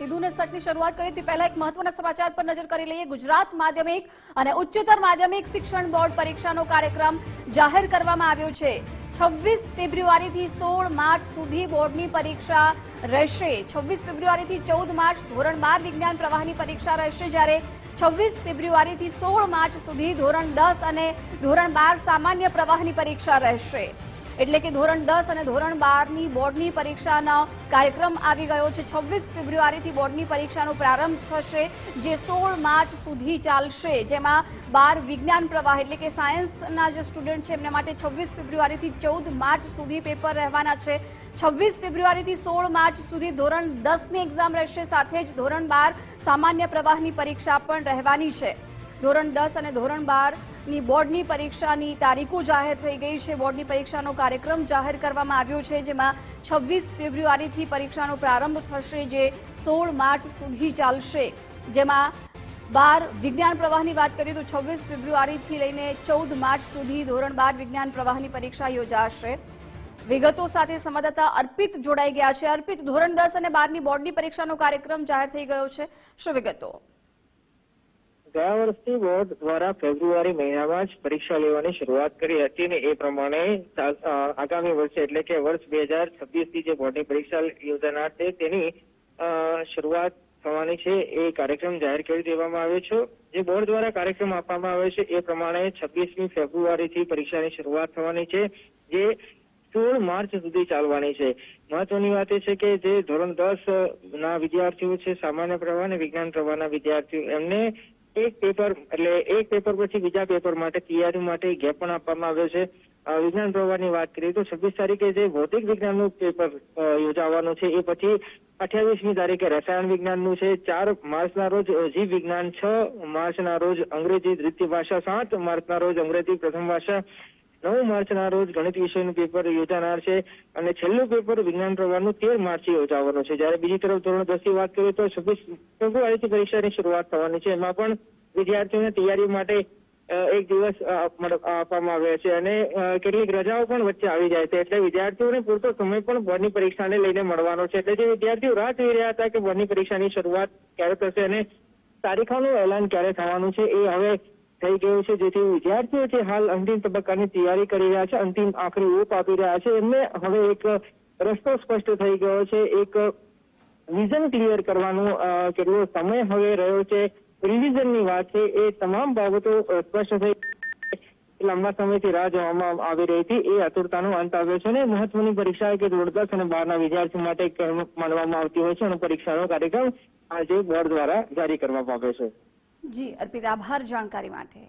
સીધું ને સટની શરૂઆત કરી તે પહેલા એક મહત્વના સમાચાર પર નજર કરી લઈએ. ગુજરાત માધ્યમિક અને ઉચ્ચતર માધ્યમિક શિક્ષણ બોર્ડ પરીક્ષાનો કાર્યક્રમ જાહેર કરવામાં આવ્યો છે. છવ્વીસ ફેબ્રુઆરીથી સોળ માર્ચ સુધી બોર્ડની પરીક્ષા રહેશે. છવ્વીસ ફેબ્રુઆરીથી ચૌદ માર્ચ ધોરણ બાર વિજ્ઞાન પ્રવાહની પરીક્ષા રહેશે જ્યારે છવ્વીસ ફેબ્રુઆરીથી સોળ માર્ચ સુધી ધોરણ દસ અને ધોરણ બાર સામાન્ય પ્રવાહની પરીક્ષા રહેશે. એટલે કે ધોરણ દસ અને ધોરણ બારની બોર્ડની પરીક્ષાનો કાર્યક્રમ આવી ગયો છે. છવ્વીસ ફેબ્રુઆરીથી બોર્ડની પરીક્ષાનો પ્રારંભ થશે, જે સોળ માર્ચ સુધી ચાલશે. જેમાં બાર વિજ્ઞાન પ્રવાહ એટલે કે સાયન્સના જે સ્ટુડન્ટ છે, એમના માટે છવ્વીસ ફેબ્રુઆરીથી ચૌદ માર્ચ સુધી પેપર રહેવાના છે. છવ્વીસ ફેબ્રુઆરીથી સોળ માર્ચ સુધી ધોરણ દસની એક્ઝામ રહેશે, સાથે જ ધોરણ બાર સામાન્ય પ્રવાહની પરીક્ષા પણ રહેવાની છે. ધોરણ દસ અને ધોરણ બારની બોર્ડની પરીક્ષાની તારીખો જાહેર થઈ ગઈ છે. બોર્ડની પરીક્ષાનો કાર્યક્રમ જાહેર કરવામાં આવ્યો છે, જેમાં છવ્વીસ ફેબ્રુઆરીથી પરીક્ષાનો પ્રારંભ થશે, જે સોળ માર્ચ સુધી ચાલશે. જેમાં બાર વિજ્ઞાન પ્રવાહની વાત કરીએ તો છવ્વીસ ફેબ્રુઆરીથી લઈને ચૌદ માર્ચ સુધી ધોરણ બાર વિજ્ઞાન પ્રવાહની પરીક્ષા યોજાશે. વિગતો સાથે સંવાદદાતા અર્પિત જોડાઈ ગયા છે. અર્પિત, ધોરણ દસ અને બારની બોર્ડની પરીક્ષાનો કાર્યક્રમ જાહેર થઈ ગયો છે. શું વિગતો? ગયા વર્ષથી બોર્ડ દ્વારા ફેબ્રુઆરી મહિનામાં જ પરીક્ષા લેવાની શરૂઆત કરી હતી ને એ પ્રમાણે આગામી વર્ષે એટલે કે વર્ષ બે હજાર છવ્વીસથી જે બોર્ડની પરીક્ષા યોજાનાર છે તેની શરૂઆત થવાની છે એ કાર્યક્રમ જાહેર કરી દેવામાં આવ્યો છે. જે બોર્ડ દ્વારા કાર્યક્રમ આપવામાં આવ્યો છે એ પ્રમાણે છવ્વીસમી ફેબ્રુઆરીથી પરીક્ષાની શરૂઆત થવાની છે, જે સોળ માર્ચ સુધી ચાલવાની છે. મહત્વની વાત એ છે કે જે ધોરણ દસ ના વિદ્યાર્થીઓ છે, સામાન્ય પ્રવાહ અને વિજ્ઞાન પ્રવાહના વિદ્યાર્થીઓ એમને એક પેપર એટલે એક પેપર પછી બીજા પેપર માટે, તૈયારી માટે ગેપ પણ આપવામાં આવ્યો છે. વિજ્ઞાન પ્રવાહની વાત કરીએ તો છવ્વીસ તારીખે જે ભૌતિક વિજ્ઞાનનું પેપર યોજાવાનું છે, એ પછી અઠ્યાવીસમી તારીખે રસાયણ વિજ્ઞાનનું છે, ચાર માર્ચના રોજ જીવ વિજ્ઞાન, છ માર્ચના રોજ અંગ્રેજી દ્વિતીય ભાષા, સાત માર્ચના રોજ અંગ્રેજી પ્રથમ ભાષા નવ માર્ચના રોજ ગણિત વિષયનું પેપર યોજાનાર છે અને છેલ્લું પેપર વિજ્ઞાન પ્રવાહનું તેર માર્ચે યોજાવાનું છે. જ્યારે બીજી તરફ ધોરણ દસની વાત કરીએ તો છવ્વીસ ફેબ્રુઆરીથી પરીક્ષાની શરૂઆત થવાની છે. એમાં પણ વિદ્યાર્થીઓને તૈયારી માટે એક દિવસ આપવામાં આવ્યા છે અને કેટલીક રજાઓ પણ વચ્ચે આવી જાય છે. એટલે વિદ્યાર્થીઓને પૂરતો સમય પણ બોર્ડની પરીક્ષાને લઈને મળવાનો છે. એટલે જે વિદ્યાર્થીઓ રાહ જોઈ રહ્યા હતા કે બોર્ડની પરીક્ષાની શરૂઆત ક્યારે થશે અને તારીખોનું એલાન ક્યારે થવાનું છે, એ હવે થઈ ગયો છે. જેથી વિદ્યાર્થીઓ જે હાલ અંતિમ તબક્કાની તૈયારી કરી રહ્યા છે, અંતિમ આખરી ઓપ આપી રહ્યા છે, એમને હવે એક રસ્તો સ્પષ્ટ થઈ ગયો છે. એક વિઝન ક્લિયર કરવાનો કેટલો સમય હવે રહ્યો છે. રિવિઝનની વાત છે. એ તમામ બાબતો સ્પષ્ટ થઈ લાંબા સમયથી રાહ જોવામાં આવી રહી હતી. એ આતુરતાનો અંત આવ્યો છે અને મહત્વની પરીક્ષા કે ધોરણ દસ અને બારના વિદ્યાર્થીઓ માટે માનવામાં આવતી હોય છે. અને પરીક્ષાનો કાર્યક્રમ આજે બોર્ડ દ્વારા જારી કરવામાં આવ્યો છે. જી અર્પિત આભાર જાણકારી માટે.